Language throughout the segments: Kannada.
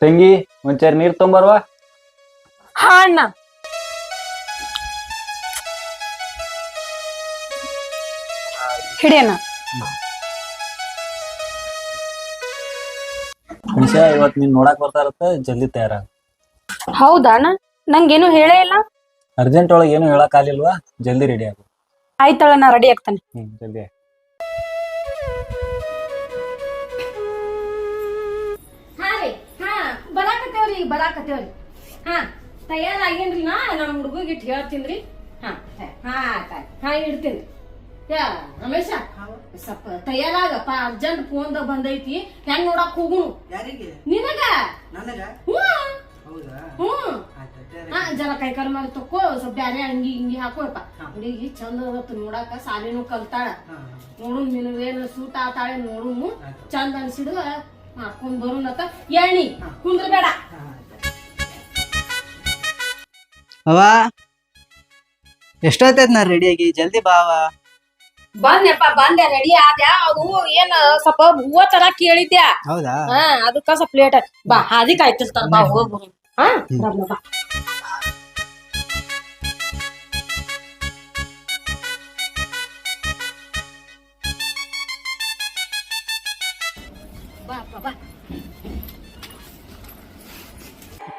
ತಂಗಿ ಒಂಚೂರು ನೀರ್ ತೊಂಬರ್ವಾ? ಹಾ ಅಣ್ಣ. ಹಿಡಿಯಣ್ಣ. ಮನುಷ್ಯ ಇವತ್ ನೀನ್ ನೋಡಕ್ ಬರ್ತಾರತ್ತ ಜಲ್ದಿ ತಯಾರ ಹೌದಾ ಅಣ್ಣ? ನಂಗೇನು ಹೇಳೇ ಇಲ್ಲ. ಅರ್ಜೆಂಟ್ ಒಳಗೆ ಏನು ಹೇಳಕ್ ಆಗಿಲ್ವಾ ಜಲ್ದಿ ರೆಡಿ ಆಗು. ಆಯ್ತಳ ನಾ ರೆಡಿ ಆಗ್ತಾನೆ. ಹ್ಮ್ ಜಲ್ದಿ ಆಗ್. ಈಗ ಬರಾಕತ್ತೇವ್ರಿ. ಹಾ ತಯಾರಾಗೇನ್ರಿ ನಾ? ನಮ್ಮ ಹುಡುಗಿಗೆ ಇಟ್ಟು ಹೇಳ್ತೀನ್ರಿ. ಹಾ ಹಾ ಇಡ್ತೀನಿ. ಯಾ ರಮೇಶ ಸ್ವಲ್ಪ ತಯಾರಾಗಪ್ಪ. ಅರ್ಜೆಂಟ್ ಫೋನ್ದಾಗ ಬಂದೈತಿ. ಹೆಂಗ್ ನೋಡಕ್ ಹೋಗುನು ಯಾರಿಗೆ? ನಿನಗ? ನನಗ? ಜರ ಕೈ ಕಾಲ ಮಾಡಿ ತಕ್ಕೋ ಸ್ವಲ್ಪ ಬ್ಯಾರೆ ಅಂಗಿ ಹಿಂಗಿ ಹಾಕೋಪ್ಪ ಹುಡುಗಿ ಚಂದ ಅದತ್ತು ನೋಡಾಕ ಸಾಲಿನೂ ಕಲ್ತಾಳ. ನೋಡು ನಿನಗೇನು ಸೂಟ್ ಆತಾಳೆ ನೋಡು ಚಂದ ಅನ್ಸಿಡು. ಹಾಕೊಂಡ್ ಬರುನತ್ತ ಎಣ್ಣಿ ಕುಂದ್ರ ಬೇಡ ಅವ ಎಷ್ಟೊತ್ತೈತ್ ನಾ ರೆಡಿಯಾಗಿ ಜಲ್ದಿ ಬಾ ಅವ ಬಂದ್ಯಪ್ಪ ಬಂದೆ ರೆಡಿ ಆದ್ಯಾ. ಅದು ಏನ್ ಸ್ವಲ್ಪ ಹೂವ ತರ ಕೇಳಿದ್ಯಾ. ಹೌದಾ? ಹಾ ಅದಕ್ಕ ಸ್ವಲ್ಪ ಲೇಟ್ ಬಾ ಹಾದಿ ಕಾಯ್ತಿರ್ತಾರ ಬಾ ಹೋಗ್ಬೋದು ಹಾ ಬಾ,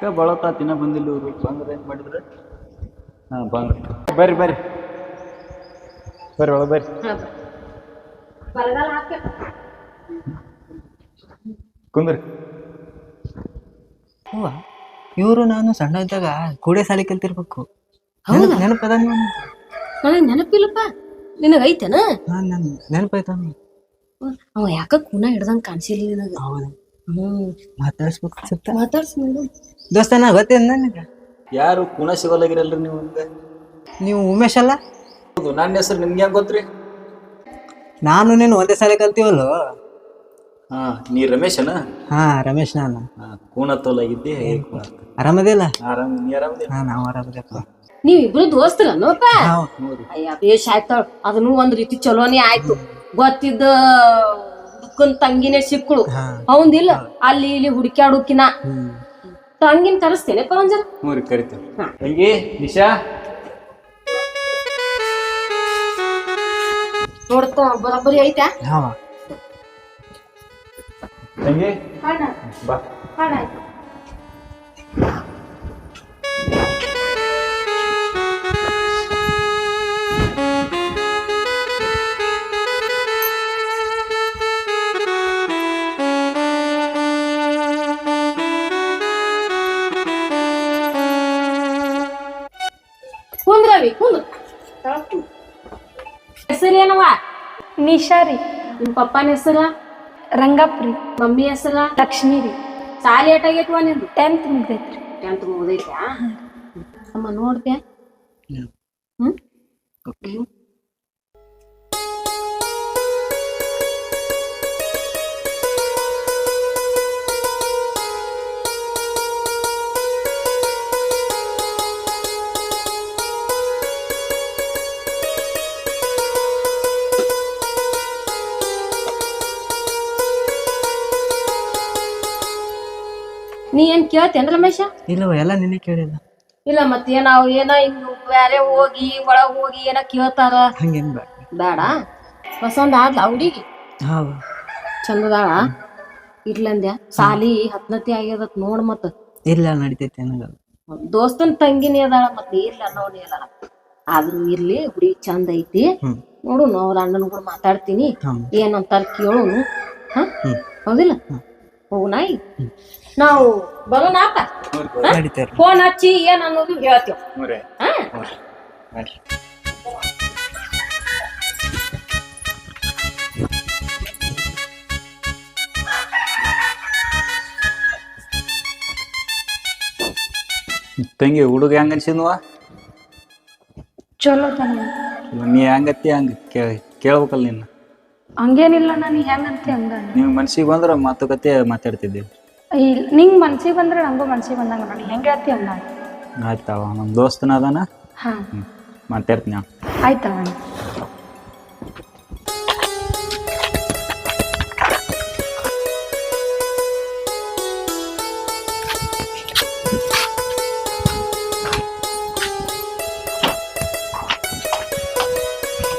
ಬಾ, ಬಾ. ಅಕ್ಕ ಬಳತ್ತ ತಿನ್ನ ಬಂದಿಲ್ಲ ಇವರು. ಬಂದ್ರೆ ಏನ್ ಮಾಡಿದ್ರೆ? ಹಾ ಬಂದ್ರಿ. ಬರ್ರಿ ಬರ್ರಿ. ಬರ್ರಿ ಒಳಗೆ ಬರ್ರಿ. ಕುಂದ್ರಿ. ಹೂವ ಇವರು ನಾನು ಸಣ್ಣ ಇದ್ದಾಗ ಕೂಡೆ ಸಾಲಿ ಕಲ್ತಿರ್ಬೇಕು. ಹೌದಾ? ನೆನಪದ ನನಗ್ ನೆನಪಿಲ್ಲಪ್ಪ. ನಿನಗ ಐತೆನ? ನಾನು ನೆನಪಾಯ್ತ ಅವ ಯಾಕ ಕೂನ ಹಿಡ್ದಂಗ್ ಕಾಣಿಸಿಲ್ಲ ನಿನಗ? ಹೌದು. ಮಾತಾಡ್ಸ್ಬೇಕು ಅನ್ಸುತ್ತ ಮಾತಾಡ್ಸ್ ದೋಸ್ತ ನಾ ಗೊತ್ತೇನ್ ನನಗೆ? ಯಾರು ಕುಣ ಸಿಗೋಲಾಗಿರಲ್ರಿ ನೀವು ನೀವು ಉಮೇಶ್ ಅಲ್ಲ? ಹೌದು ನನ್ನ ಹೆಸರು ನಿಮ್ಗೆ ಹೆಂಗ್ ಗೊತ್ತ್ರಿ? ನಾನು ನೀನು ಒಂದೇ ಸಲ ಕಲ್ತೀವಲ್ಲ? ಹಾ ನೀ ರಮೇಶನ? ಹಾ ರಮೇಶ್ ನಾನು. ಹಾ ತೋಲ ಇದ್ದೆ ಆರಾಮದಿಲ್ಲ ಆರಾಮ್ ನೀ ಆರಾಮದಿಲ್ಲ ಹಾ ನಾವು ಆರಾಮದಪ್ಪ ನೀವ್ ಇಬ್ರು ದೋಸ್ತರನಪ್ಪ ನಾವು ಅಯ್ಯ ಬೇಷ್ ಆಯ್ತಾಳ ಅದನ್ನು ಒಂದ್ ರೀತಿ ಚಲೋನೇ ಆಯ್ತು. ಗೊತ್ತಿದ್ದ ದುಃಖನ್ ತಂಗಿನೇ ಸಿಕ್ಕಳು. ಅವಂದಿಲ್ಲ ಅಲ್ಲಿ ಇಲ್ಲಿ ಹುಡುಕ್ಯಾಡುಕಿನ. ತಂಗಿನ ಕರೆಸ್ತೇನೆ ಪರಂಜನ ಹ್ಞೂ ರೀ ಕರಿತೇವೆ ತಂಗಿ ನಿಶಾ? ನೋಡ್ತಾ ಬರೋಬ್ಬರಿ ಐತಾ? ತಂಗಿ? ಬಾ. ನಿಶಾರಿ ನಿಮ್ಮ ಪಪ್ಪನ ಹೆಸರ ರಂಗಪ್ರಿ ಮಮ್ಮಿ ಹೆಸರ ಲಕ್ಷ್ಮಿ ರೀ. ಸಾಲಿ ಏಟಾಗೈತವ ನಿಂದು? ಟೆಂತ್ ಮುಗ್ದೈತ್ರಿ. ಟೆಂತ್ ಮುಗ್ದೈತ್ಯಾ? ಅಮ್ಮ ನೋಡ್ತೆ ಹ್ಮ್. ನೀ ಏನ್ ಕೇಳ್ತೇನ್ ರಮೇಶ? ಇಲ್ಲ ಎಲ್ಲ ನಿನ್ನೆ ಕೇಳಿಲ್ಲ. ಇಲ್ಲ ಮತ್ತೇನ ಅವ್ ಏನ ಹಿಂಗ್ ಬೇರೆ ಹೋಗಿ ಒಳಗ್ ಹೋಗಿ ಏನ ಕೇಳ್ತಾರ. ಹಂಗೇನ್ ಬೇಡ ಬೇಡ ಪಸಂದ್ ಆದ್ಲ ಹುಡುಗಿ? ಹಾವ ಚಂದದಾಳ ಇರ್ಲಂದ್ಯ? ಸಾಲಿ ಹತ್ನತಿ ಆಗ್ಯದತ್ ನೋಡ್ ಮತ್ತ. ಇಲ್ಲ ನಡಿತೈತಿ ದೋಸ್ತನ್ ತಂಗಿನೇ ಅದಾಳ ಮತ್ತ ಇರ್ಲ ನೋಡಿ ಅದಾಳ. ಆದ್ರೂ ಇರ್ಲಿ ಹುಡುಗಿ ಚಂದ ಐತಿ. ಹ್ಮ್. ನೋಡು ಅವ್ರ ಅಣ್ಣನ್ ಕೂಡ ಮಾತಾಡ್ತೀನಿ. ಹ್ಮ್. ಏನಂತಾರ ಕೇಳೋನು. ಹ. ಹೌದಿಲ್ಲ? ಹೋಗುನಾಯಿ ನಾವು ಬರೋಣ ಅಪ್ಪ. ಫೋನ್ ಹಚ್ಚಿ ಏನ್ ಅನ್ನೋದು ಹೇಳ್ತೇವೆ. ತಂಗಿ ಹುಡುಗ ಹೆಂಗ ಅನ್ಸಿದ್ವಾ ಚಲೋ ತನ ನೀ ಹೆಂಗತ್ತಿ ಹಂಗ ಕೇಳ ಕೇಳ್ಬೇಕಲ್ಲ ನಿನ್ನ. ಹಂಗೇನಿಲ್ಲ ನಾನು ಅಂತೀ ಹಂಗ ನೀವು ಮನ್ಸಿಗೆ ಬಂದ್ರೆ ಮಾತುಕತೆ ಮಾತಾಡ್ತಿದ್ದೆ. ಇಲ್ಲ ನಿಂಗೆ ಮನ್ಸಿಗೆ ಬಂದ್ರೆ ನಂಗೂ ಮನ್ಸಿಗೆ ಬಂದಂಗ ನಾನು ಹೆಂಗೆ ಹೇಳ್ತಿ ಹಂಗ? ಆಯ್ತಾವ ನಮ್ಮ ದೋಸ್ತನ ಅದಾನ? ಹಾಂ. ಮಾತಾಡ್ತೀನಿ ಆಯ್ತಾ ಆಯ್ತವ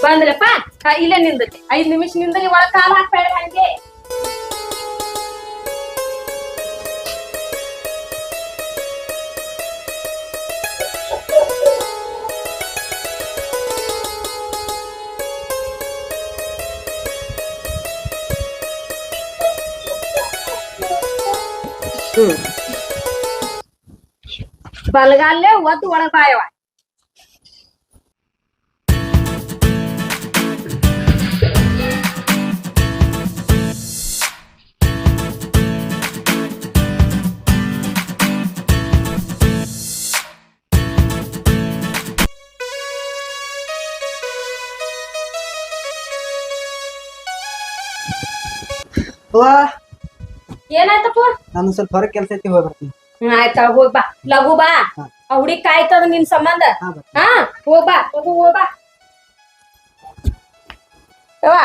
ಬಂದ್ರಪ್ಪ? ಇಲ್ಲೇ ನಿಂದ ಐದ್ ನಿಮಿಷ ನಿಂದ್ರಿ ಒಳಗ್ ಕಾಲ್ ಹಾಕ್ಬೇಡ ಹಂಗೆ ಹ್ಮ್. ಬಲಗಾಲೇ ಒದ್ದು ಒಳಗ್ ಬಾಯವ ಏನಾಯ್ತಪ್ಪ? ನಾನು ಸ್ವಲ್ಪ ಹೊರಗೆ ಕೆಲಸ ಐತಿ ಹೋಗಿ ಬರ್ತೀನಿ. ಹ್ಮ್ ಆಯ್ತ ಹೋಗ್ ಬಾ. ಲಘು ಬಾ. ಆ ಹುಡುಗಿ ಕಾಯ್ತದ ನಿನ್ ಸಂಬಂಧ. ಹಾ ಬರ್ತೀನಿ. ಹಾ ಹೋಗ್ ಬಾ ಲಘು ಹೋಗ್ ಬಾ. ಯವ್ವ,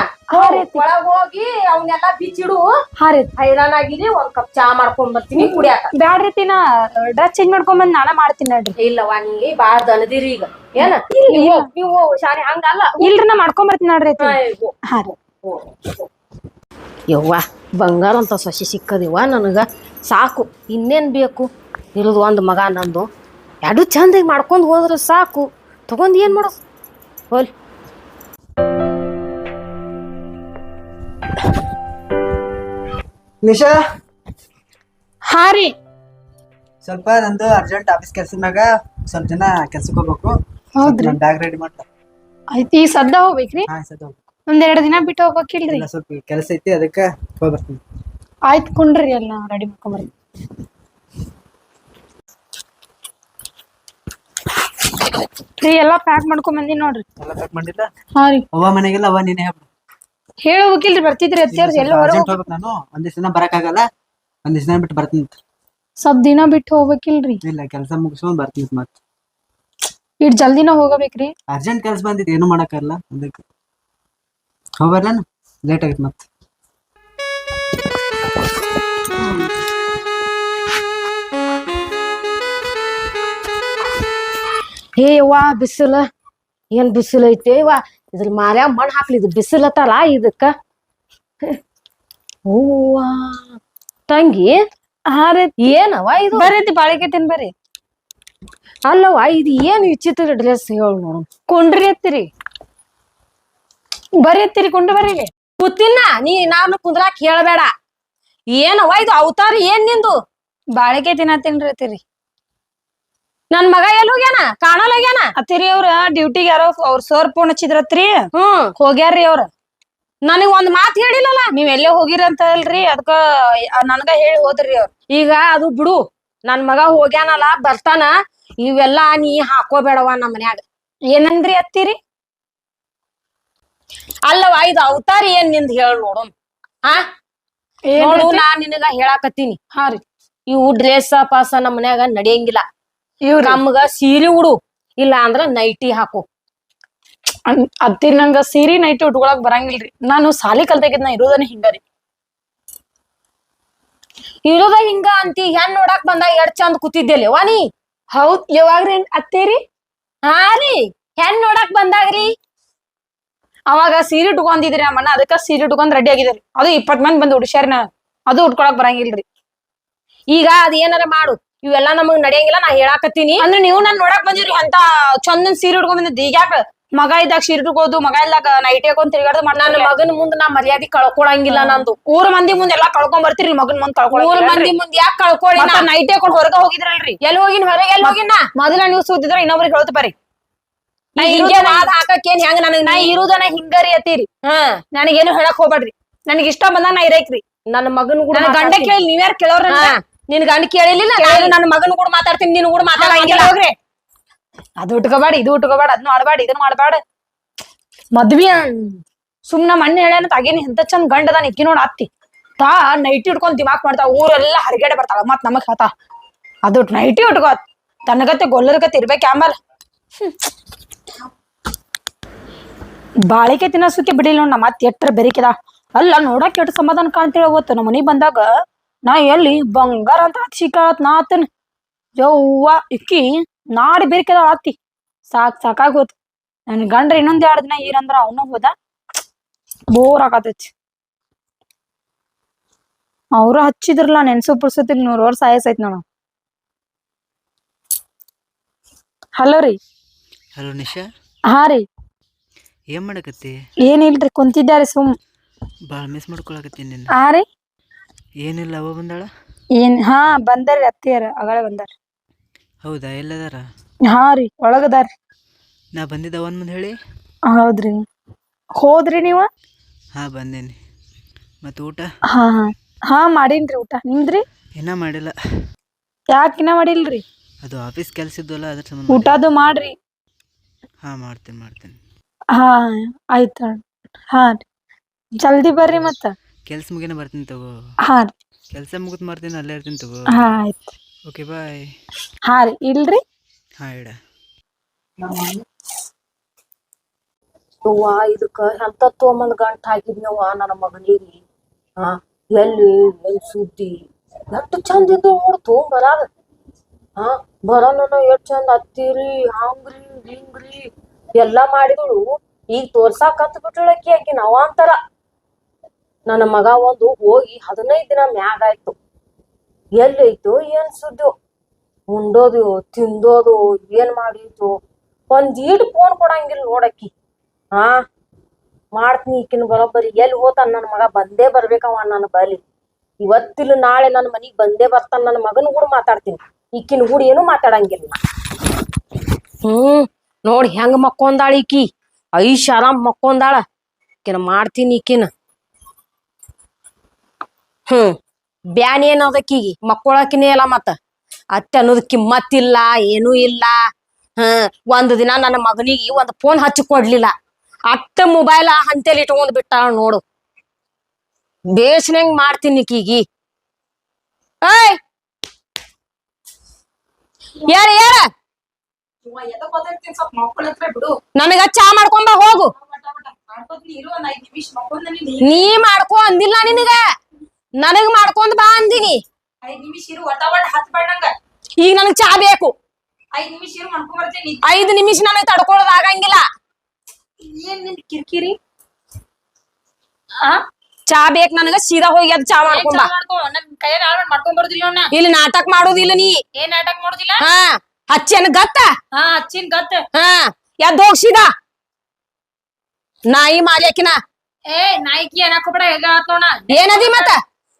ಒಳಗ್ ಹೋಗಿ ಅವನ್ನೆಲ್ಲ ಬಿಚ್ಚಿಡು. ಹಾರಿ ಹೈರಾಣ ಆಗಿರಿ ಒಂದ್ ಕಪ್ ಚಾ ಮಾಡ್ಕೊಂಡ್ ಬರ್ತೀನಿ ಕುಡಿಯಾಕ. ಬ್ಯಾಡ್ರಿ ತೀನ ಡ್ರೆಸ್ ಚೇಂಜ್ ಮಾಡ್ಕೊಂಡ್ ಬಂದ್ ನಾನ ಮಾಡ್ತೀನಿ ನೋಡ್ರಿ. ಇಲ್ಲವ್ವ ನೀ ಬಾಳ ದನದಿರಿ ಈಗ. ಏನ? ನೀವು ನೀವು ಶಾನೆ ಹಂಗಲ್ಲ. ಇಲ್ರಿ ನಾ ಮಾಡ್ಕೊಂಡ್ ಬರ್ತೀನಿ ನೋಡ್ರಿ ಹಾ. ಹೋಗ್. ಹಾ. ಯವ್ವ ಬಂಗಾರ ಅಂತ ಸೊಸೆ ಸಿಕ್ಕದಿವ ನನಗ. ಸಾಕು ಇನ್ನೇನ್ ಬೇಕು? ಇರೋದು ಒಂದು ಮಗ ನಂದು. ಎರಡು ಚಂದಾಗಿ ಮಾಡ್ಕೊಂಡು ಹೋದ್ರೆ ಸಾಕು. ತಗೊಂಡು ಏನ್ ಮಾಡೋದು ಹೋಲ್. ನಿಶಾ? ಹಾ ರೀ. ಸ್ವಲ್ಪ ನಂದು ಅರ್ಜೆಂಟ್ ಆಫೀಸ್ ಕೆಲಸ ಮ್ಯಾಗ ಸ್ವಲ್ಪ ಜನ ಕೆಲ್ಸಕ್ಕೆ ಹೋಗ್ಬೇಕು. ಹೌದ್ರಿ. ಬ್ಯಾಗ್ ರೆಡಿ ಮಾಡ್ತಾ ಆಯ್ತು ಈಗ ಸದ್ದ ಹೋಗ್ಬೇಕ್ರಿ? ಹಾ ಸದ ಒಂದ್ ಎರಡ್ ದಿನ ಬಿಟ್ಟು ಹೋಗ್ಬೇಕಿಲ್ರಿ. ಇಲ್ಲ ಸ್ವಲ್ಪ ಕೆಲಸ ಐತಿ ಅದಕ್ಕೆ ಹೋಗಿ ಬರ್ತೀನಿ. ಆಯ್ತು ಕುಂಡ್ರಿ ಎಲ್ಲ ರೆಡಿ ಮಾಡ್ಕೊಂಬರ್ತೀನಿ ರೀ ಎಲ್ಲಾ ಪ್ಯಾಕ್ ಮಾಡ್ಕೊಂಡ್ ಬಂದಿ ನೋಡ್ರಿ. ಎಲ್ಲ ಪ್ಯಾಕ್ ಮಾಡಿಲ್ಲ ಹಾ ರೀ. ಅವ್ವ ಮನೆಗೆಲ್ಲ ಅವ್ವ ನೀನೇ ಹೇಳ್ಬಿಡು. ಹೇಳಿ ಹೋಗಿಲ್ರಿ ಬರ್ತಿದ್ರಿ ಅತ್ತಿಯವ್ರ ಎಲ್ಲ ಹೊರಗೆ ಅರ್ಜೆಂಟ್ ಹೋಗ್ಬೇಕು ನಾನು. ಒಂದಿಷ್ಟು ದಿನ ಬರಕ್ಕಾಗಲ್ಲ. ಒಂದಿಷ್ಟು ದಿನ ಬಿಟ್ಟು ಬರ್ತೀನಿ. ಸ್ವಲ್ಪ ದಿನ ಬಿಟ್ಟು ಹೋಗ್ಬೇಕಿಲ್ರಿ. ಇಲ್ಲ ಕೆಲಸ ಮುಗಿಸ್ಕೊಂಡ್ ಬರ್ತೀನಿ ಮತ್ತೆ ಇಟ್ ಜಲ್ದಿನ ಹೋಗಬೇಕ್ರಿ. ಅರ್ಜೆಂಟ್ ಕೆಲಸ ಬಂದಿತ್ತು ಏನು ಮಾಡಕ್ಕಾಗಲ್ಲ ಅದಕ್ಕೆ. ಹೋಗ್ಬರ್ಲ ಲೇಟ್ ಆಗೈತೆ ಮತ್ತೆ. ಹೇ ವಾ ಬಿಸಿಲ. ಏನ್ ಬಿಸಿಲು ಐತೆ ವಾ ಇದ್ರ ಮಾರ್ಯಾಗ ಮಣ್ಣು ಹಾಕ್ಲಿ ಇದು ಬಿಸಿಲತ್ತಲ್ಲ ಇದಕ್ಕ. ಹೂವ ತಂಗಿ ಏನವ ಇದು? ಬರೀತಿ ಬಾಳಿಕೆ ತಿನ್ ಬರ್ರಿ. ಅಲ್ಲವ ಇದು ಏನ್ ವಿಚಿತ್ರ ಡ್ರೆಸ್ ಹೇಳು ನೋಡು. ಕುಂಡ್ರಿ ಎತ್ತಿರಿ ಬರ್ರಿ ಕುಂಡು ಬರೀರಿ. ಕೂತಿನ ನೀ ನಾನು ಕುಂದ್ರಾಕ್ ಹೇಳಬೇಡ. ಏನು ಇದು ಅವತಾರ ಏನ್ ನಿಂದು? ಬಾಳಿಕೆ ದಿನ ಅತ್ತಿರಿ. ನನ್ ಮಗ ಎಲ್ಲಿ ಹೋಗ್ಯಾನ? ಕಾಣಲಾಗ್ಯಾನ ಅತ್ತಿರಿ ಅವ್ರ ಡ್ಯೂಟಿಗೆ ಯಾರೋ ಅವ್ರ ಸರ್ ಫೋನ್ ಹಚ್ಚಿದ್ರತ್ರಿ. ಹ್ಮ್. ಹೋಗ್ಯಾರ್ರಿ ಅವ್ರ. ನನಗ್ ಒಂದ್ ಮಾತ್ ಹೇಳಿಲ್ಲಲ್ಲ? ನೀವ್ ಎಲ್ಲೇ ಹೋಗಿರಂತ ಅಲ್ರಿ ಅದಕ್ಕ ನನ್ಗ ಹೇಳಿ ಹೋದ್ರಿ ಅವ್ರ. ಈಗ ಅದು ಬಿಡು ನನ್ ಮಗ ಹೋಗ್ಯಾನಲ್ಲ ಬರ್ತಾನ ಇವೆಲ್ಲಾ ನೀ ಹಾಕೋಬೇಡವ ನಮ್ಮ ಮನ್ಯಾಗ. ಏನಂದ್ರಿ ಅತ್ತಿರಿ? ಅಲ್ಲವ ಇದು ಅವತಾರ ಏನ್ ನಿಂದ್ ಹೇಳ ನೋಡು. ಹಾ ನೋಡು ನಾ ನಿನಗ ಹೇಳಾಕತ್ತೀನಿ. ಹಾ ರೀ. ಇವು ಡ್ರೆಸ್ ಪಾಸ ನಮ್ಮ ಮನ್ಯಾಗ ನಡೆಯಂಗಿಲ್ಲ. ಇವ್ ನಮ್ಗ ಸೀರೆ ಉಡು ಇಲ್ಲ ಅಂದ್ರ ನೈಟಿ ಹಾಕು. ಅತ್ತಿ ನಂಗ ಸೀರಿ ನೈಟಿ ಉಟ್ಕೊಳಕ್ ಬರಂಗಿಲ್ರಿ ನಾನು ಸಾಲಿ ಕಲ್ತಾಗಿದ್ ನಾ ಇರೋದನ್ನ ಹಿಂಗರಿ ಇರೋದ ಹಿಂಗ ಅಂತಿ ಹೆಣ್ ನೋಡಾಕ್ ಬಂದಾಗ ಎರಡ್ ಚಂದ್ ಕೂತಿದ್ದೇಲೆ ವಾನಿ ಹೌದ್ ಯಾವಾಗ್ರಿ ಅತ್ತೀರಿ ಹಾ ರೀ ಹೆಣ್ ನೋಡಾಕ್ ಬಂದಾಗ್ರಿ ಅವಾಗ ಸೀರೆ ಉಟ್ಕೊಂಡಿದ್ರಿ ನಮ್ಮಣ್ಣ ಅದಕ್ಕ ಸೀರೆ ಉಟ್ಕೊಂಡ್ ರೆಡಿ ಆಗಿದ್ರಿ ಅದು ಇಪ್ಪತ್ ಮಂದಿ ಬಂದು ಹುಡುಶಾರಿನ ಅದು ಉಟ್ಕೊಳಕ್ ಬರಂಗಿಲ್ರಿ. ಈಗ ಅದ್ ಏನಾರ ಮಾಡು. ಇವೆಲ್ಲಾ ನಮಗ್ ನಡೆಯಂಗಿಲ್ಲ ನಾ ಹೇಳಾಕತ್ತೀನಿ. ಅಂದ್ರೆ ನೀವು ನಾನ್ ನೋಡಕ್ ಬಂದಿರಿ ಅಂತ ಚಂದನ್ ಸೀರೆ ಉಟ್ಕೊಂಡ್ ಬಂದಿದ್ ಈಗ ಯಾಕ ಮಗ ಇದ್ದಾಗ ಸೀರೆ ಉಟ್ಕೋದು ಮಗ ಇಲ್ದಾಗ ನೈಟ್ ಹಾಕೊಂಡ್ ತಿರ್ಗಾಡ್ದು ನನ್ನ ಮಗನ ಮುಂದ್ ನಾ ಮರ್ಯಾದೆ ಕಳ್ಕೊಳಂಗಿಲ್ಲ ನಂದು. ಊರ ಮಂದಿ ಮುಂದೆ ಎಲ್ಲಾ ಕಳ್ಕೊಂಡ್ ಬರ್ತೀರಿ ಮಗನ್ ಮುಂದ್ ಊರ ಮಂದಿ ಮುಂದ್ ಯಾಕೆ ಕಳ್ಕೊಳ್ಳಿ? ನೈಟ್ ಹಾಕೊಂಡ್ ಹೊರಗ ಹೋಗಿದ್ರಲ್ರಿ? ಎಲ್ಲಿ ಹೋಗಿನ ಹೊರಗೆ ಎಲ್ಲಿ ಹೋಗಿನ ಮೊದಲ ನೀವು ಸುದ್ದಿದ್ರ ಇನ್ನೊಬ್ರಿಗೆ ಹೇಳ್ತ ಬರ್ರಿ ನಾ ಹಿಂಗೆ ಇರುದನ ವಾದ ಹಾಕಕ್ಕೇನ್ ಹೆಂಗ್ ನನಗ್ ನಾ ನೀ? ಇರುದನ ಹಿಂಗರಿ ಅತ್ತೀರಿ. ಹಾ. ನನಗೇನು ಹೇಳಕ್ ಹೋಗ್ಬೇಡ್ರಿ. ನನಗ್ ಇಷ್ಟ ಬಂದ ನಾ ಇರೈಕ್ರಿ. ನನ್ನ ಮಗನ ಕೂಡ ಗಂಡ. ಕೇಳಿ ನೀವ್ಯಾರ ಕೇಳೋರ ನಿನ್ ಗಂಡ ಕೇಳಿಲಿಲ್ಲ ನಾನು ನನ್ನ ಮಗನ ಕೂಡ ಮಾತಾಡ್ತೀನಿ ನೀನು ಕೂಡ ಮಾತಾಡ್ರಿ ಹೋಗ್ರಿ. ಅದು ಉಟ್ಕೋಬೇಡ ಇದು ಉಟ್ಕೋಬೇಡ ಅದನ್ನ ಆಡ್ಬೇಡ ಇದನ್ನ ಮಾಡ್ಬೇಡ. ಮದ್ವಿ ಸುಮ್ನ ಮಣ್ಣು ಹೇಳ ತಾಗೇನಿ ಎಂತ ಚಂದ ಗಂಡ ಅದಾನ ಇಕ್ಕಿ ನೋಡ್ ಅತ್ತಿ. ತಾ ನೈಟಿ ಉಟ್ಕೊಂಡ್ ದಿಮಾಕ್ ಮಾಡ್ತಾವ ಊರೆಲ್ಲ ಹರಿಗಡೆ ಬರ್ತಾವ ಮತ್ ನಮಗ್ ಹತ ಅದು ನೈಟಿ ಉಟ್ಕೋ ತನ್ನಗತ್ತೆ ಗೊಲ್ಲರ್ಗತ್ತೆ ಇರ್ಬೇಕು ಆಮೇಲೆ ಬಾಳಿಕೆ ತಿನ್ನಸಕ್ಕೆ ಬಿಡಿಲ್ಲ ನೋಡ್ ನಮ್ಮ ಅತ್ತೆ ಎಟ್ರ ಬೆರಿಕಿದ. ಅಲ್ಲ ನೋಡಕ್ ಎಟ್ ಸಮಾಧಾನ ಕಾಣ್ತೀವಿ ಅವತ್ತು ನಮ್ಮ ಮನಿಗ್ ಬಂದಾಗ. ನಾ ಎಲ್ಲಿ ಬಂಗಾರ ಅಂತ ಹಚ್ಚಿಕಾತ್ ನಾ ಆತನ್. ಯವ್ವ ಇಕ್ಕಿ ನಾಡಿ ಬೆರಿಕದ ಆತಿ ಸಾಕ್ ಸಾಕಾಗೋತ್ ನನ್ ಗಂಡ್ರ ಇನ್ನೊಂದ್ ಎರಡ್ ದಿನ ಏನಂದ್ರ ಅವನು ಹೋದ. ಬೋರ್ ಆಗತೈತಿ. ಅವ್ರು ಹಚ್ಚಿದ್ರಲ್ಲ ನೆನ್ಸು ಪುರ್ಸತಿ ನೂರ್ ವರ್ಷ ಆಯಸೈತ್ ನೋಡ. ಹಲೋ ರೀ. ಹಲೋ ನಿಶಾ. ಹಾ ರೀ. ಏನ್ ಮಾಡಕತ್ತಿ? ಏನಿಲ್ರಿ ಕುಂತಿದ್ದಾರೆ ಸುಮ್. ಭಾಳ ಮಿಸ್ ಮಾಡ್ಕೊಳಕತ್ತೀನಿ ನಿನ್ನ. ಹಾ ರೀ? ಏನಿಲ್ಲ ಅವ ಬಂದಾಳ? ಏನ್ ಹಾ ಬಂದಾರಿ ಅತ್ತಿಯರ ಅಗಳ ಬಂದಾರ. ಹೌದಾ ಎಲ್ಲದಾರ? ಹಾ ರೀ ಒಳಗದಾರ. ನಾ ಬಂದಿದ್ದ ಅವನ್ ಮುಂದೆ ಹೇಳಿ? ಹೌದ್ರಿ. ಹೋದ್ರಿ ನೀವ? ಹಾ ಬಂದೇನಿ. ಮತ್ತೆ ಊಟ? ಹಾ ಹಾ. ಹಾ ಮಾಡೀನ್ರಿ ಊಟ. ನಿಮ್ದ್ರಿ? ಇನ್ನ ಮಾಡಿಲ್ಲ. ಯಾಕಿನ ಮಾಡಿಲ್ರಿ? ಅದು ಆಫೀಸ್ ಕೆಲಸ ಇದ್ದಲ್ಲ ಅದ್ರ ಸಂಬಂಧ ಊಟದು ಮಾಡ್ರಿ. ಹಾ ಮಾಡ್ತೀನಿ ಮಾಡ್ತೀನಿ. ಹಾ ಆಯ್ತು ಹಾ ರೀ. ಜಲ್ದಿ ಬರ್ರಿ ಮತ್ತೆ. ಕೆಲ್ಸ ಮುಗಿನ ಬರ್ತೀನಿ ತಗೋ. ಹಾ ರೀ. ಕೆಲಸ ಮುಗಿದ್ ಮಾಡ್ತೀನಿ ಅಲ್ಲೇ ಇರ್ತೀನಿ ತಗೋ. ಹಾಂ ಆಯ್ತು. ಓಕೆ ಬಾಯ್ ಹಾ ರೀ ಇಲ್ರಿ? ಹಾಂ ಇಡ. ಅವ್ವ ಇದಕ್ಕ ಎಂತ ತೊಗೊಂಬಂದ್ ಗಂಟ್ ಹಾಕಿದ್ನವ್ವ ನನ್ನ ಮಗನಿಗೆ? ಹಾ ಎಲ್ಲಿ ಎಲ್ ಸುದ್ದಿ? ಎಷ್ಟು ಚಂದ ಇದ್ದು ನೋಡು ತೊಗೊಂಬರಾಗ ಹಾ ಬರೋನ ಎಷ್ಟ್ ಚಂದ ಹತ್ತಿರಿ ಹಂಗ್ರಿ ಹಿಂಗ್ರಿ. ಎಲ್ಲಾ ಮಾಡಿದಳು. ಈಗ ತೋರ್ಸಾಕ್ ಕತ್ ಬಿಟ್ಟಳಕಿ ಆಕಿ. ನವಾಂತರ. ನನ್ನ ಮಗ ಒಂದು ಹೋಗಿ ಹದಿನೈದ್ ದಿನ ಮ್ಯಾಗ ಆಯ್ತು. ಎಲ್ಲೈತು, ಏನ್ ಸುದ್ದು ಉಂಡೋದು, ತಿಂದೋದು, ಏನ್ ಮಾಡಿತ್ತು ಒಂದ್ ಈಡ್ ಫೋನ್ ಕೊಡಂಗಿಲ್ಲ ನೋಡಕ್ಕಿ ಹಾ ಮಾಡ್ತೀನಿ ಈಕಿನ ಬರೋಬ್ಬರಿ. ಎಲ್ಲಿ ಹೋತಾನ ನನ್ನ ಮಗ? ಬಂದೇ ಬರ್ಬೇಕವ ನನ್ನ ಬಲಿ ಇವತ್ತಿಲ್ಲ, ನಾಳೆ ನನ್ನ ಮನಿಗ್ ಬಂದೇ ಬರ್ತಾನ. ನನ್ನ ಮಗನ ಕೂಡ ಮಾತಾಡ್ತೀನಿ. ಈಕಿನ ಕೂಡ ಏನು ಮಾತಾಡಂಗಿಲ್ಲ. ಹ್ಮ್. ನೋಡಿ ಹೆಂಗ್ ಮಕ್ಕೊಂದಾಳ ಈಕಿ? ಐಶ್ ಆರಾಮ್ ಮಕ್ಕೊಂದಾಳ. ಈಕಿನ ಮಾಡ್ತೀನಿ ಈಕಿನ. ಹ್ಮ್. ಬ್ಯಾನ್ ಏನ್ ಅದಕ್ಕೀಗಿ ಮಕ್ಕೊಳಕಿನೇ ಇಲ್ಲ ಮತ್ತ. ಅತ್ತೆ ಅನ್ನೋದ್ ಕಿಮ್ಮತ್ತಿಲ್ಲ ಏನೂ ಇಲ್ಲ. ಹ್ಮ್. ಒಂದ್ ದಿನ ನನ್ನ ಮಗನಿಗೆ ಒಂದ್ ಫೋನ್ ಹಚ್ಚಿ ಕೊಡ್ಲಿಲ್ಲ. ಅಟ್ಟ ಮೊಬೈಲ್ ಹಂತೇಲಿ ಇಟ್ಕೊಂಡ್ ಬಿಟ್ಟಾಳ ನೋಡು. ಬೇಸ್ನಂಗ್ ಮಾಡ್ತೀನಿ ಈಕಿಗಿ. ಏಯ್! ಯಾರ ಯಾರ? ನನಗ ಚಾ ಮಾಡ್ಕೊಂಬ ಹೋಗು. ನೀ ಮಾಡ್ಕೊ ಅಂದಿಲ್ಲ ನಿನಗ. ನನಗ್ ಮಾಡ್ಕೊಂಡ್ ಬಾ ಅಂದಿನಿ. ಈಗ ನನಗ್ ಚಾ ಬೇಕು. ಐದ್ ನಿಮಿಷ ನನಗ್ ತಡ್ಕೊಳ್ಳೋದ್ ಆಗಂಗಿಲ್ಲ. ಕಿರಿಕಿರಿ? ಚಾ ಬೇಕ್ ನನಗ ಸೀದಾ ಹೋಗಿ ಅದ್ ಚಾ ಮಾಡ್ಕೊಂಡ್ ಬಾ. ಇಲ್ಲಿ ನಾಟಕ ಮಾಡೋದಿಲ್ಲ ನೀ. ಏನ್ ನಾಟಕ ಮಾಡುದಿಲ್ಲ? ಹಾ. ಹಚ್ಚೇನ ಗತ್ತ? ಹಾ ಹಚ್ಚಿನ್ ಗತ್ತ. ಹಾ ಎದ್ದು ಹೋಗ್ಸಿದ ಸೀದಾ. ನಾಯಿ ಮಾಲಿಯಕಿನ? ಏ ನಾಯಿಕಿ ಅನ್ನಕ್ ಬಿಡ ಎಲ್ಲ ಆತೋಣ ಏನದಿ ಮತ್ತ?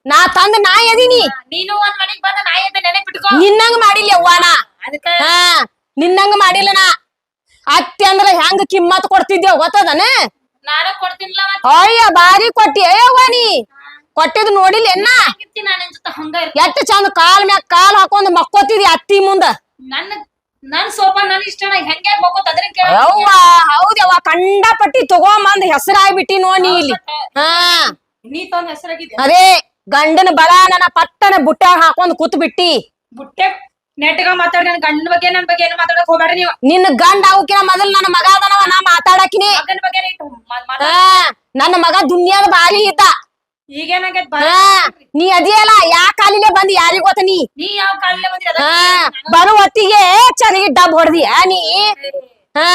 ನಾ ತಂದ ನಾಯಿ ಅದೀನಿ ನೀನು ಒಂದ್ ಮನಿಗ್ ಬಂದ ನಾಯಿ ಅದ ನೆನೆ ಇಟ್ಕೋ ನಿನ್ನಂಗ ಮಾಡಿಲ್ಲ ಯವ್ವಾನ ಅದಕ್ಕ ಹಾ ನಿನ್ನಂಗ ಮಾಡಿಲ್ಲ ನಾ. ಅತ್ತೆ ಅಂದ್ರ ಹೆಂಗ ಕಿಮ್ಮತ್ ಕೊಡ್ತಿದ್ಯೋ ಗೊತ್ತದನ? ನಾನು ಕೊಡ್ತೀನಿಲ್ಲ ಮತ್ತ್. ಅಯ್ಯ ಬಾರಿ ಕೊಟ್ಟಿ. ಅಯ್ಯವ್ವ ನೀ? ಕೊಟ್ಟಿದ್ ನೋಡಿಲ್ಲ ಎನ್ನ? ಎಷ್ಟ್ ಚಂದ ಕಾಲ್ ಮ್ಯಾಗ ಕಾಲ್ ಹಾಕೊಂಡ್ ಮಕ್ಕೋತಿದ್ಯ ಅತ್ತಿ ಮುಂದ? ನನ್ನ ನನ್ ಸೋಪ ನನ್ ಇಷ್ಟ ಹೆಂಗೆ ಮಕ್ಕೋತ ಅದ್ರ ಕೇಳ ಯವ್ವ ಹೌದವ್ವ ಕಂಡಪಟ್ಟಿ ತಗೊಂಬಂದ್ ಹೆಸರಾಗ್ಬಿಟ್ಟಿ ನೋ ನೀ ಇಲ್ಲಿ. ಹಾ ನೀ ತಂದ್ ಹೆಸರಾಗಿದ್ದೆ ಅದೇ ಗಂಡನ ಬಲ ನನ್ನ ಪಟ್ಟನ ಬುಟ್ಟ್ಯಾಗ ಹಾಕೊಂಡ್ ಕೂತ್ ಬಿಟ್ಟಿ ಬುಟ್ಟೆ ನೆಟ್ಗ ಮಾತಾಡ್ರಿ ನನ್ ಗಂಡನ ಬಗ್ಗೆ ನನ್ ಬಗ್ಗೆ ಏನು ಮಾತಾಡಕ್ ಹೋಗ್ಬೇಡ್ರಿ ನೀವು. ನಿನ್ನ ಗಂಡ ಅವಕಿನ ಮೊದಲ್ ನನ್ನ ಮಗ ಅದನವ ನಾ ಮಾತಾಡಕಿನಿ. ಮಗನ ಬಗ್ಗೆ ಇಟ್ಟು ಮಾ- ಮಾತಾಡ್- ಹಾ ನನ್ನ ಮಗ ದುನಿಯಾದ ಬಾರಿ ಇದ್ದ ಈಗೇನಾಗೈತ್ ಬಾ ಹಾ ನೀ ಅದಿಯಲ್ಲ ಯಾ ಕಾಲಿಲೆ ಬಂದ್ ಯಾರಿಗ್ ಗೊತ್ತ ನೀ? ನೀ ಯಾವ ಹಾ ಬರು ಹೊತ್ತಿಗೆ ಚೆನ್ನಾಗಿ ಡಬ್ ಹೊಡೆದಿ ನೀ? ಹಾ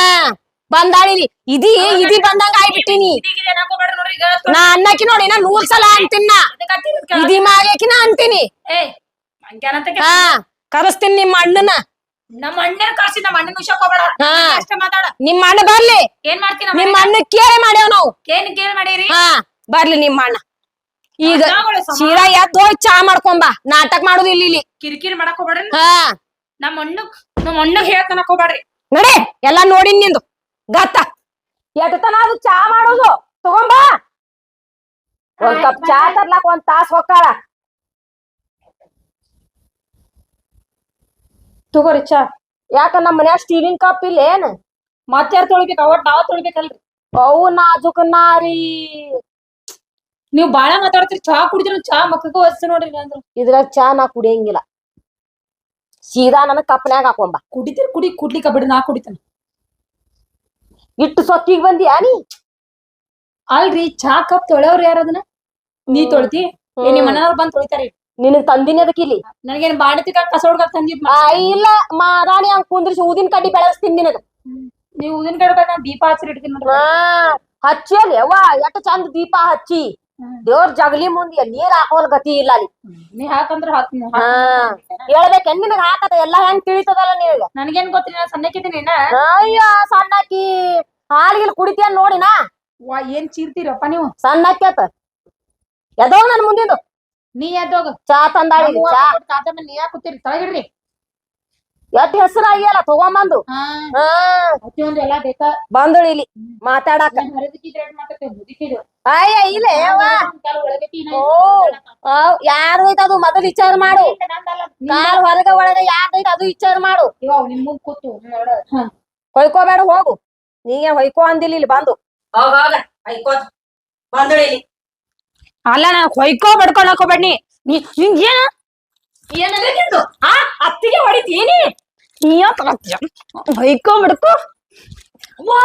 ಇದಿ ಇದಿ ಬಂದಂಗ ಈಗ ನಾ. ಅನ್ನಕಿ ನೋಡಿ ನಾ ನೂರ್ ಸಲ ಅಂತೀನ ಕೇಳ- ಇದಿ ಮಾಗ್ಯಾಕಿನ ಅಂತೀನಿ. ಹಾ ಕರೆಸ್ತೀನಿ ನಿಮ್ಮ ಅಣ್ಣನ. ನಮ್ಮ ಅಣ್ಣನ ಕರ್ಸಿ ನಮ್ಮ ಅಣ್ಣನ. ಅಷ್ಟೇ ಮಾತಾಡ. ನಿಮ್ಮ ಅಣ್ಣ ಬರ್ಲಿ. ಏನ್ ಮಾಡ್ತೀನಿ ನಿಮ್ಮ ಅಣ್ಣ? ಕೇರೆ ಮಾಡ್ಯಾವ ನಾವು. ಏನ್ ಕೇಳ್ ಮಾಡೀರಿ? ಹಾ ಬರ್ಲಿ ನಿಮ್ಮ ಅಣ್ಣ. ಈಗ ಚೀರಾ ಎದ್ದು ಹೋಗಿ ಚಾ ಮಾಡ್ಕೊಂಬಾ ನಾಟಕ ಮಾಡುದು ಇಲ್ಲಿ ಇಲ್ಲಿ. ಕಿರಿಕಿರಿ ಮಾಡಕ್ ಹೋಗ್ಬೇಡ್ರಿ. ಹಾ. ನಮ್ಮ ಅಣ್ಣ ನಮ್ಮ ಅಣ್ಣ ಹೋಗ್ಬೇಡ್ರಿ. ನೋಡಿ ಎಲ್ಲಾ ನೋಡಿ ನಿಂದು. ಗತ್ತ. ಎಟ್ಟತನ ಅದು ಚಾ ಮಾಡೋದು? ತಗೊಂಬ. ಒಂದ್ ಕಪ್ ಚಾ ತರ್ಲಾಕ ಒಂದ್ ತಾಸ್ ಹೊಕ್ಕಾಳ. ತಗೋರಿ ಚಾ. ಯಾಕ ನಮ್ಮ ಮನ್ಯಾಗ ಸ್ಟೀಲಿನ್ ಕಪ್ ಇಲ್ಲ ಏನ್? ಮತ್ತಾರ್ ತೊಳಿಬೇಕು? ಅವಟ್ ನಾವ್ ತೊಳಿಬೇಕಲ್ರಿ. ಅವು ನಾಜುಕ ನಾರಿ. ನೀವ್ ಬಾಳ ಮಾತಾಡ್ತೀರಿ. ಚಾ ಕುಡಿದ್ರ ಚಾ ಮಕ್ಕಕ್ಕೂ ಹಚ್ಚ ನೋಡ್ರಿ ಅಂದ್ರ ಇದ್ರಾಗ ಚಾ ನಾ ಕುಡಿಯಂಗಿಲ್ಲ. ಸೀದಾ ನನ್ನ ಕಪ್ನ್ಯಾಗ ಹಾಕೊಂಬ. ಕುಡಿತೀರಿ ಕುಡಿ ಕುಡ್ಲಿಕ್ಕ ಬಿಡು ನಾ ಕುಡಿತೇನೆ. ಇಟ್ಟು ಸೊಕ್ಕಿಗ್ ಬಂದಿ ನೀ? ಅಲ್ರಿ ಚಾ ಕಪ್ ತೊಳೆಯವ್ರ ಯಾರ ಅದನ್ನ? ನೀ ತೊಳ್ತಿ. ಏ ನಿಮ್ ಮನೆಯವ್ರು ಬಂದ್ ತೊಳಿತಾರಿ. ನಿನಗ್ ತಂದಿನಿ ಅದಕ್ಕೆ ಇಲ್ಲಿ? ನನಗೇನ್ ಬಾಣತಿ ಕಸ ತಂದಿ ತಂದಿದ್ ಆ, ಇಲ್ಲ ಮಾರಾಣಿ ಹಂಗ್ ಕುಂದ್ರಿಸಿ ಊದಿನ ಕಡ್ಡಿ ಬೆಳೆಸ್ತೀನಿ ನಿನಗ. ನೀವು ಊದಿನ ಕಡೆ ನಾ ದೀಪ ಹಚ್ಚಿರ್ ಇಡ್ತೀನಿ ನೋಡ್ರಿ. ಹಾ ಹಚ್ಚಿ ಅಲ್ಲಿ ಅವ್ವ ಎಷ್ಟ್ ಚಂದ ದೀಪ ಹಚ್ಚಿ. ದೇವ್ರ ಜಗಲಿ ಮುಂದೆ ನೀರ್ ಹಾಕೋಲ್ ಗತಿ ಇಲ್ಲ ಅಲ್ಲಿ. ನೀ ಹಾಕಂದ್ರ ಹಾಕ್ ಹಾ. ಹೇಳ್ಬೇಕೇನ್ ನಿನಗ್ ಹಾಕತ ಎಲ್ಲಾ ಹೆಂಗ್ ತಿಳಿತದಲ್ಲ ನೀವ್ ನನ್ಗೇನ್ ಗೊತ್ತಿಲ್ಲ ಸಣ್ಣಕ್ಕಿದ್ದೀನಿ ಅಯ್ಯೋ ಸಣ್ಣಕ್ಕಿ ಹಾಲ್ಗಿಲ್ ಕುಡಿತೀಯ ನೋಡಿನಾ ವಾ ಏನ್ ಚೀರ್ತೀರಪ್ಪ ನೀವು? ಸಣ್ಣಕ್ಕಿ ಆತ. ಎದೋ ನನ್ ಮುಂದಿಂದು. ನೀ ಎದ್ದೋಗ. ಚಾ ತಂದಾಳಿ ಚಾ. ನೀ ಹಾಕುತ್ತೀರಿ ಕೂತೀರಿ? ತಳಗಿಡ್ರಿ. ಎಷ್ಟ್ ಹೆಸರಾಗಿಯಲ್ಲ ತಗೊಂಬಂದು? ಹಾ. ಹಾ. ಪ್ರತಿಯೊಂದು ಬೇಕಾ? ಬಂದಳು ಇಲ್ಲಿ ಮಾತಾಡಾಕ. ಅಯ್ಯ ಇಲ್ಲೇ ಅವ್ವ. ಓ ಅದು? ಮೊದಲು ವಿಚಾರ ಮಾಡು. ಕಾಲ್ ಹೊರಗ ಒಳಗ ಯಾರ್ದೈತ ಅದು ವಿಚಾರ ಮಾಡು. ಹೊಯ್ಕೋಬೇಡ ಹೋಗು. ನೀಗೆ ಹೊಯ್ಕೋ ಅಂದಿಲ್ಲ ಇಲ್ಲಿ ಬಂದು. ಅಲ್ಲ ನಾ ಹೊಯ್ಕೋ ಬಡ್ಕೊಂಡ್ ಹಾಕೋಬೇಡಿ ನೀ ನಿಂಗ್ ಆ ಅತ್ತಿಗೆ ಹೊಡಿತೀನಿ ನೀ ಯಾಕ್ ತಗತ್ತೀಯ? ಹೊಯ್ಕೋ ಬಡ್ಕೋ ವಾ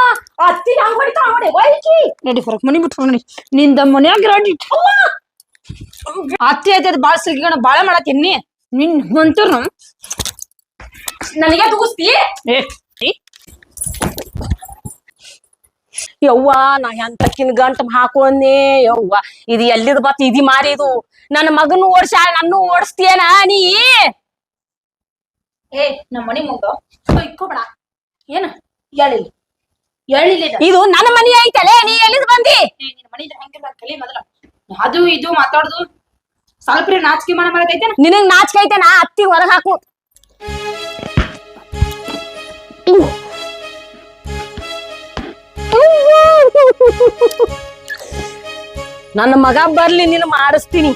ಅತ್ತಿಗೆ ಹಂಗ ಹೊಡಿತಾ? ನೋಡಿ ಹೊಯ್ಕಿ ನಡಿ ಹೊರಗ್ ಮನಿ ಬಿಟ್ಟು ನೋಡಿ. ನಿಂದ ಮನ್ಯಾಗ ರೆಡಿ ಐತೆ ಅದು ಬಾಳ ಸಿಲ್ಕಿಗಣ ಬಾಳ ಮಾಡತ್ತೀನಿ. ನಿನ್ ಮಂತೂರ್ ನನಗೆ ತುಗಿಸ್ತಿ? ಏ ಏ, ಯವ್ವ ನಾ ಎಂತಕ್ಕಿನ ಗಂಟ ಹಾಕೊಂಡೆ ಯವ್ವ. ಇದು ಎಲ್ಲಿದ್ ಬತ್ ಇದಿ ಮಾರಿ ಇದು? ನನ್ನ ಮಗನ ಓಡ್ಸಾಳ ನನ್ನೂ ಓಡಿಸ್ತೀಯನ ನೀ? ಏ ನಮ್ಮ ಮನಿ ಮುಂದ ಹೊಯ್ಕೋಬೇಡ ಏನ? ಹೇಳಿಲ್ಲ ಹೇಳಿಲ್ಲ ಇದು. ನನ್ನ ಮನಿ ಐತಲೇ ನೀ ಎಲ್ಲಿದ್ ಬಂದಿ? ನಿನ್ನ ಮನಿ ಹೆಂಗಿಲ್ಲ ಕಲಿ ಮೊದಲ. ಅದು ಇದು ಮಾತಾಡುದು. ಸ್ವಲ್ಪ ನಾಚಿಕೆ ಮಾಡ ಮಾಡತೈತೇನ ನಿನಗ್ ನಾಚಿಕೆ ಐತೆ ನಾ ಅತ್ತಿ ಹೊರಗ್ ಹಾಕು. ನನ್ನ ಮಗ ಬರ್ಲಿ ನೀನು ಮಾಡಿಸ್ತೀನಿ.